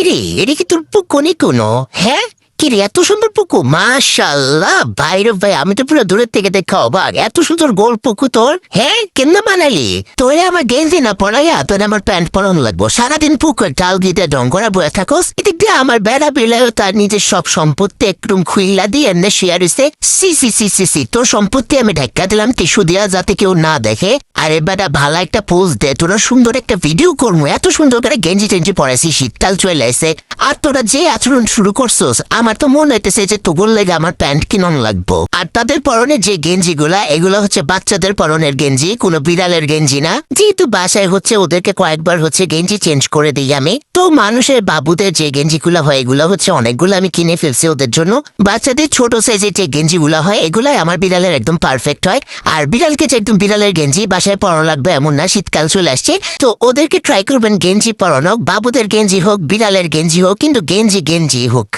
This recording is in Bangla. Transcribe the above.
কিরে? এটা কি তোর পুকো নেই কোনো হ্যাঁ? কিরে, এত সুন্দর পুকু। মাশাল্লাহ, বাইরে ভাই, আমি তো পুরো দূরের থেকে দেখা অবাক এত সুন্দর গোল পুকু তোর। হ্যাঁ? কেন মানালি তোরে আমার গেঞ্জি না পড়াইয়া তোর আমার প্যান্ট পরানো লাগবো। সারাদিন পুকুর ডাল দিয়ে ডং করা বয়ে থাকোস। দিয়ে আমার বেড়া বেলায় তার নিজের সব সম্পত্তি একদম খুইলা দিয়ে এমনি শেয়ার হয়েছে সি সি সি সি সি, তোর সম্পত্তি আমি ঢেকা দিলাম, টিস্যু দেওয়া যাতে কেউ না দেখে। আরে বেটা, ভালো একটা পোস্ট দে, তোরা সুন্দর একটা ভিডিও করব এত সুন্দর করে গেঞ্জি টেঞ্জি পড়াইছি শীতকাল চলে এসে। আর তোরা যে আচরণ শুরু করছোস, আমার তো মনে হইতেছে যে তোগুর লেগে আমার প্যান্ট কিনন লাগবো। আর তাদের পরনে যে গেঞ্জিগুলা, এগুলো হচ্ছে বাচ্চাদের পরনের গেঞ্জি, কোনো বিড়ালের গেঞ্জি না। যেহেতু বাসায় হচ্ছে, ওদেরকে কয়েকবার হচ্ছে গেঞ্জি চেঞ্জ করে দিই আমি। তো মানুষের বাবুদের যে গেঞ্জিগুলো হয়, এগুলো হচ্ছে অনেকগুলো আমি কিনে ফেলছি ওদের জন্য। বাচ্চাদের ছোট সাইজের যে গেঞ্জিগুলো হয়, এগুলাই আমার বিড়ালের একদম পারফেক্ট হয়। আর বিড়ালকে যে একদম বিড়ালের গেঞ্জি বাসায় পরানো লাগবে, এমন না, শীতকাল চলে আসছে। তো ওদেরকে ট্রাই করবেন গেঞ্জি পরানো বাবুদের গেঞ্জি হোক, বিড়ালের গেঞ্জি হোক কিন্তু গেঞ্জি গেঞ্জি হোক